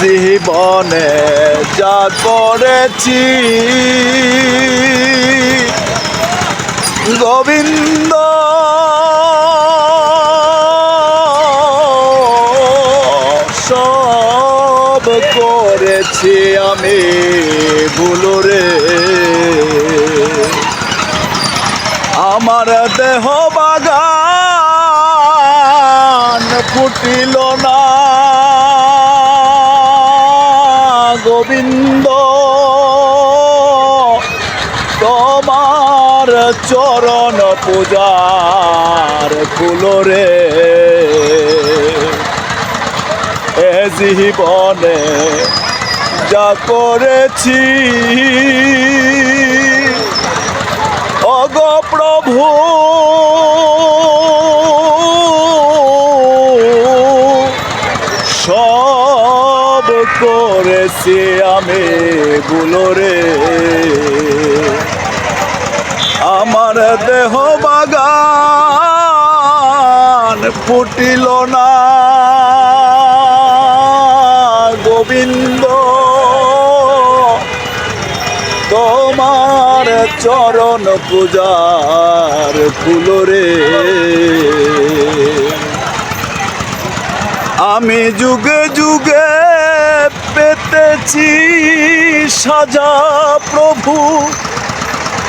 জীবনে যা করেছি গোবিন্দ সব করেছি আমি ভুলরে আমার দেহ বাগান ফুটিল না। গোবিন্দ তোমার চরণ পূজার ফুলরে এ জীবনে যা করেছি অগ প্রভু করেছি আমি গুলোরে আমার দেহ বাগান ফুটিল না। গোবিন্দ, তোমার চরণ পূজার ফুলরে আমি যুগে পেতেছি সাজা প্রভু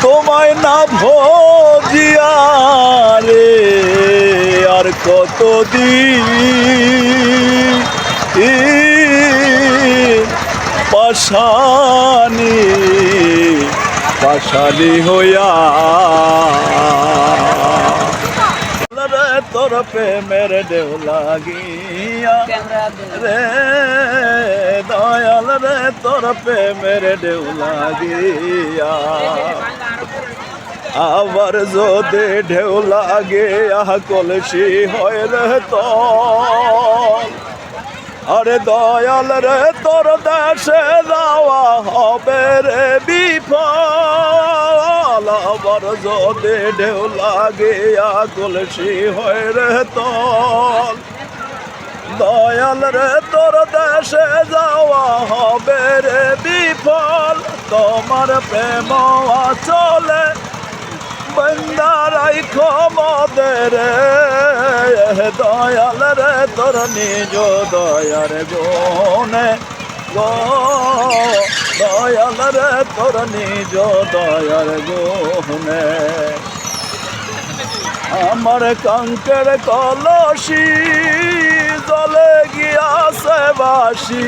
তোমায় না ভজিয়া রে আর কতদিন? পাশানি পাশালি হইয়া তোর প্রেমের দেও লাগিয়া রে রে, তোর প্রেমের দেও লাগিয়া আবার যদি ঢেউ লাগে আহ কলসি হয় রে তল আরে দয়াল রে, তোর দেশে যাওয়া হবে রে বিফল। আবার যদি ঢেউ লাগে আহ কলসি হয় রে তল দয়াল রে, তোর দেশে যাওয়া হবে রে বিফল। তোমার প্রেম চলে বন্দারাই ক্ষমদের দয়াল রে, তোর নিজ দয়ার গুণে গো। দয়াল রে, তোর নিজ দয়ার গুণে। আমার কাঙ্কের কলসি জলে আছে বাসি